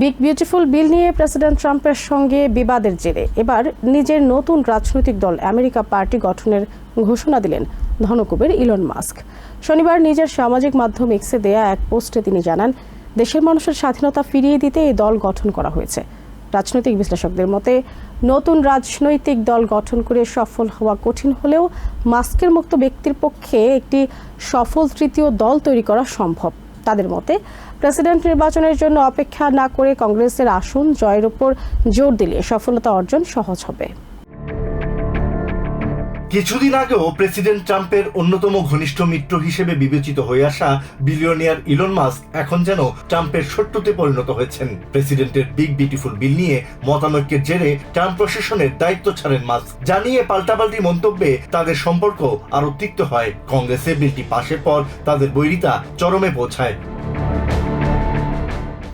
Big beautiful bill নিয়ে president ট্রাম্পের সঙ্গে বিবাদের জেরে। এবার নিজের নতুন রাজনৈতিক দল আমেরিকা পার্টি গঠনের ঘোষণা দিলেন ধনকুবের ইলন মাস্ক। শনিবার নিজের সামাজিক মাধ্যম এক্সে দেয়া এক পোস্টে তিনি জানান, দেশের মানুষের স্বাধীনতা ফিরিয়ে দিতে এই দল গঠন করা হয়েছে। রাজনৈতিক বিশ্লেষকদের মতে, নতুন রাজনৈতিক দল গঠন করে সফল হওয়া কঠিন হলেও মাস্কের মুক্ত ব্যক্তির পক্ষে একটি সফল তৃতীয় দল তৈরি করা সম্ভব। তাদের মতে, প্রেসিডেন্ট নির্বাচনের জন্য অপেক্ষা না করে কংগ্রেসের আসন জয়ের উপর জোর দিলে সফলতা অর্জন সহজ হবে। কিছুদিন আগেও প্রেসিডেন্ট ট্রাম্পের অন্যতম ঘনিষ্ঠ মিত্র হিসেবে বিবেচিত হয়ে আসা বিলিয়নিয়ার ইলন মাস্ক এখন যেন ট্রাম্পের শত্রুতে পরিণত হয়েছেন। প্রেসিডেন্টের বিগ বিউটিফুল বিল নিয়ে মতানৈক্যের জেরে ট্রাম্প প্রশাসনের দায়িত্ব ছাড়েন মাস্ক। জানিয়ে পাল্টাপাল্টি মন্তব্যে তাদের সম্পর্ক আরও তিক্ত হয়। কংগ্রেসে বিলটি পাশের পর তাদের বৈরিতা চরমে পৌঁছায়।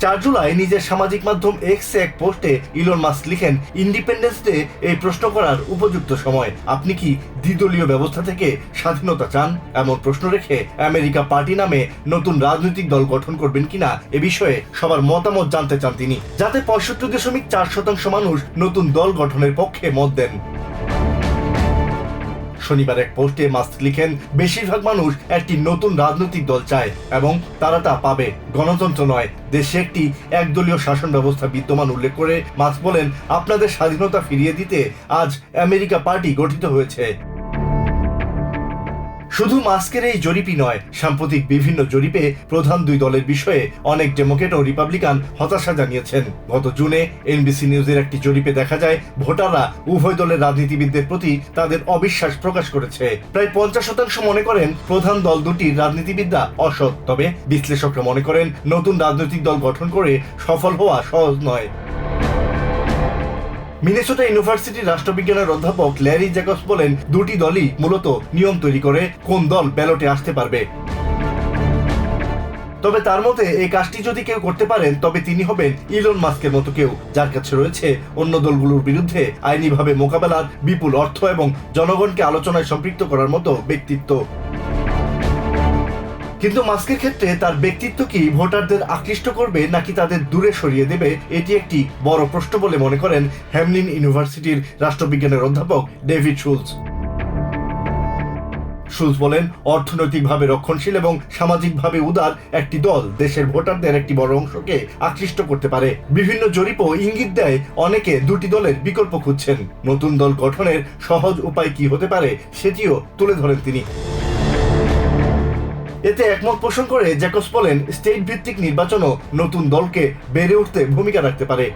চার জুলাই নিজের সামাজিক মাধ্যম এক্স এক পোস্টে ইলন মাস্ক লিখেন ইন্ডিপেন্ডেন্স ডে এই প্রশ্ন করার উপযুক্ত সময়। আপনি কি দ্বিদলীয় ব্যবস্থা থেকে স্বাধীনতা চান? এমন প্রশ্ন রেখে আমেরিকা পার্টি নামে নতুন রাজনৈতিক দল গঠন করবেন কিনা এ বিষয়ে সবার মতামত জানতে চান তিনি। যাতে পঁয়ষট্টি দশমিক চার শতাংশ মানুষ নতুন দল গঠনের পক্ষে মত দেন। শনিবার এক পোস্টে মাস্ক লিখেন, বেশিরভাগ মানুষ একটি নতুন রাজনৈতিক দল চায় এবং তারা তা পাবে। গণতন্ত্র নয়, দেশে একটি একদলীয় শাসন ব্যবস্থা বিদ্যমান উল্লেখ করে মাস্ক বলেন, আপনাদের স্বাধীনতা ফিরিয়ে দিতে আজ আমেরিকা পার্টি গঠিত হয়েছে। শুধু মাস্কের এই জরিপই নয়, সাম্প্রতিক বিভিন্ন জরিপে প্রধান দুই দলের বিষয়ে অনেক ডেমোক্রেট ও রিপাবলিকান হতাশা জানিয়েছেন। গত জুনে এনবিসি নিউজের একটি জরিপে দেখা যায়, ভোটাররা উভয় দলের রাজনীতিবিদদের প্রতি তাদের অবিশ্বাস প্রকাশ করেছে। প্রায় পঞ্চাশ শতাংশ মনে করেন প্রধান দল দুটির রাজনীতিবিদরা অসৎ। তবে বিশ্লেষকরা মনে করেন, নতুন রাজনৈতিক দল গঠন করে সফল হওয়া সহজ নয়। মিনেসোটা ইউনিভার্সিটির রাষ্ট্রবিজ্ঞানের অধ্যাপক ল্যারি জ্যাকবস বলেন, দুটি দলই মূলত নিয়ম তৈরি করে কোন দল ব্যালটে আসতে পারবে। তবে তার মতে, এই কাজটি যদি কেউ করতে পারেন, তবে তিনি হবেন ইলন মাস্কের মতো কেউ, যার কাছে রয়েছে অন্য দলগুলোর বিরুদ্ধে আইনিভাবে মোকাবেলার বিপুল অর্থ এবং জনগণকে আলোচনায় সম্পৃক্ত করার মতো ব্যক্তিত্ব। কিন্তু মাস্কের ক্ষেত্রে তার ব্যক্তিত্ব কি ভোটারদের আকৃষ্ট করবে নাকি তাদের দূরে সরিয়ে দেবে, এটি একটি বড় প্রশ্ন বলে মনে করেন হ্যামলিন ইউনিভার্সিটির রাষ্ট্রবিজ্ঞানের অধ্যাপক ডেভিড শুলস। শুলস বলেন, অর্থনৈতিকভাবে রক্ষণশীল এবং সামাজিকভাবে উদার একটি দল দেশের ভোটারদের একটি বড় অংশকে আকৃষ্ট করতে পারে। বিভিন্ন জরিপও ইঙ্গিত দেয় অনেকে দুটি দলের বিকল্প খুঁজছেন। নতুন দল গঠনের সহজ উপায় কি হতে পারে সেটিও তুলে ধরেন তিনি। এতে একমত পোষণ করে জ্যাকবস বলেন স্টেট ভিত্তিক নির্বাচনও নতুন দলকে বেড়ে উঠতে ভূমিকা রাখতে পারে।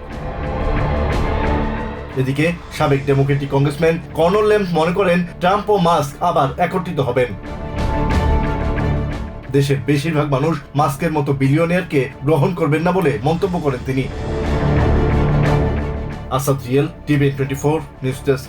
এদিকে সাবেক ডেমোক্রেটিক কংগ্রেসম্যান কর্নল ল্যাম্প মনে করেন, ট্রাম্প ও মাস্ক আবার একত্রিত হবেন। দেশের বেশিরভাগ মানুষ মাস্কের মতো বিলিয়নিয়ারকে গ্রহণ করবেন না বলে মন্তব্য করেন তিনি। Asad real, TV twenty four, news desk.